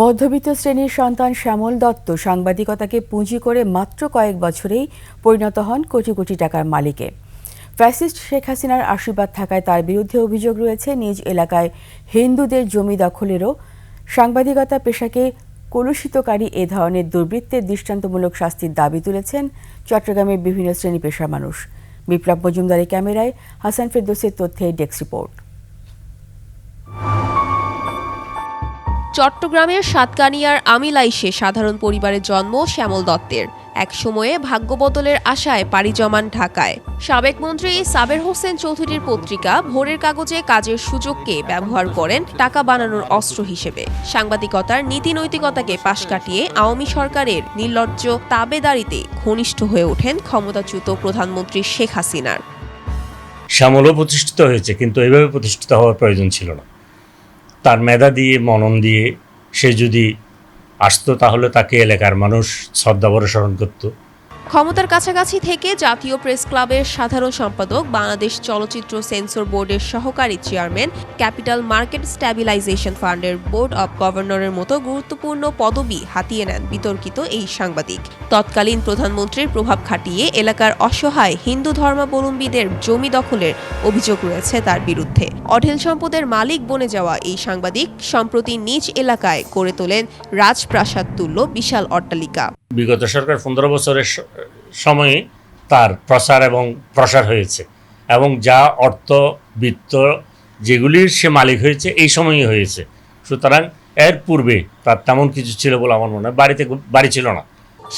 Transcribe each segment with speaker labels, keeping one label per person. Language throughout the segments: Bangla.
Speaker 1: মধ্যবিত্ত শ্রেণির সন্তান শ্যামল দত্ত সাংবাদিকতাকে পুঁজি করে মাত্র কয়েক বছরেই পরিণত হন কোটি কোটি টাকার মালিকে। ফ্যাসিস্ট শেখ হাসিনার আশীর্বাদ থাকায় তার বিরুদ্ধে অভিযোগ রয়েছে, নিজ এলাকায় হিন্দুদের জমি দখলেরও সাংবাদিকতা পেশাকে কলুষিতকারী এ ধরনের দুর্বৃত্তের দৃষ্টান্তমূলক শাস্তির দাবি তুলেছেন চট্টগ্রামের বিভিন্ন শ্রেণি পেশার মানুষ। বিপ্লব মজুমদারের ক্যামেরায় হাসান ফেরদোসের তথ্যে ডেস্ক রিপোর্ট।
Speaker 2: চট্টগ্রামের সাতকানিয়ার আমিলাইশে সাধারণ পরিবারের জন্ম শ্যামল দত্তের। এক সময়ে ভাগ্য বদলের আশায় পাড়ি জমান ঢাকায়। সাবেক মন্ত্রী সাবের হোসেন চৌধুরীর পত্রিকা ভোরের কাগজে কাজের সুযোগকে ব্যবহার করেন টাকা বানানোর অস্ত্র হিসেবে। সাংবাদিকতার নীতি নৈতিকতাকে পাশ কাটিয়ে আওয়ামী সরকারের নির্লজ্জ তাবেদারিতে ঘনিষ্ঠ হয়ে ওঠেন ক্ষমতাচ্যুত প্রধানমন্ত্রী শেখ হাসিনার।
Speaker 3: শ্যামলও প্রতিষ্ঠিত হয়েছে, কিন্তু এভাবে প্রতিষ্ঠিত হওয়ার প্রয়োজন ছিল না। তার মেধা দিয়ে, মনন দিয়ে সে যদি আসতো তাহলে তাকে এলাকার মানুষ শ্রদ্ধাভরে স্মরণ করতো।
Speaker 2: ক্ষমতার কাছাকাছি থেকে জাতীয় প্রেস ক্লাবের সাধারণ সম্পাদক, বাংলাদেশ চলচ্চিত্র সেন্সর বোর্ডের সহকারী চেয়ারম্যান, ক্যাপিটাল মার্কেট স্ট্যাবিলাইজেশন ফান্ডের বোর্ড অব গভর্নরের মতো গুরুত্বপূর্ণ পদবি হাতিয়ে নেন বিতর্কিত এই সাংবাদিক। তৎকালীন প্রধানমন্ত্রীর প্রভাব খাটিয়ে এলাকার অসহায় হিন্দু ধর্মাবলম্বীদের জমি দখলের অভিযোগ রয়েছে তার বিরুদ্ধে। অঢেল সম্পদের মালিক বনে যাওয়া এই সাংবাদিক সম্প্রতি নিজ এলাকায় গড়ে তোলেন রাজপ্রাসাদ তুল্য বিশাল অট্টালিকা।
Speaker 3: বিগত সরকার পনেরো বছরের সময়ে তার প্রসার এবং প্রসার হয়েছে এবং যা অর্থ, বৃত্ত যেগুলির সে মালিক হয়েছে এই সময়ই হয়েছে। সুতরাং এর পূর্বে তার তেমন কিছু ছিল বলে আমার মনে হয়। বাড়িতে বাড়ি ছিল না।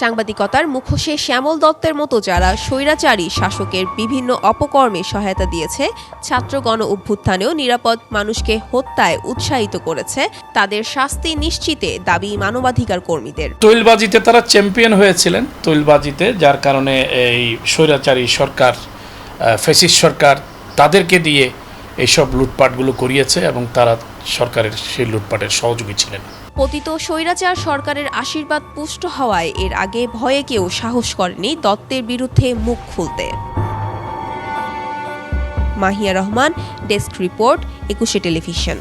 Speaker 2: সাংবাদিকতার মুখোশে শ্যামল দত্তের মতো যারা স্বৈরাচারী শাসকের বিভিন্ন অপকর্মে সহায়তা দিয়েছে ছাত্র গণ অভ্যুত্থানেও নিরাপদ মানুষকে হত্যায় উৎসাহিত করেছে, তাদের শাস্তি নিশ্চিতে দাবি মানবাধিকার কর্মীদের।
Speaker 4: তৈলবাজিতে তারা চ্যাম্পিয়ন হয়েছিলেন। তৈলবাজিতে যার কারণে এই স্বৈরাচারী সরকার ফেসিস সরকার তাদেরকে দিয়ে এইসব লুটপাটগুলো করিয়েছে এবং তারা সরকারের সেই লুটপাটের সহযোগী ছিলেন।
Speaker 2: পতিত স্বৈরাচার সরকারের আশীর্বাদ পুষ্ট হওয়ায় এর আগে ভয়ে কেউ সাহস করেনি দত্তের বিরুদ্ধে মুখ খুলতে। Mahiya Rahman, desk report, Ekushey television.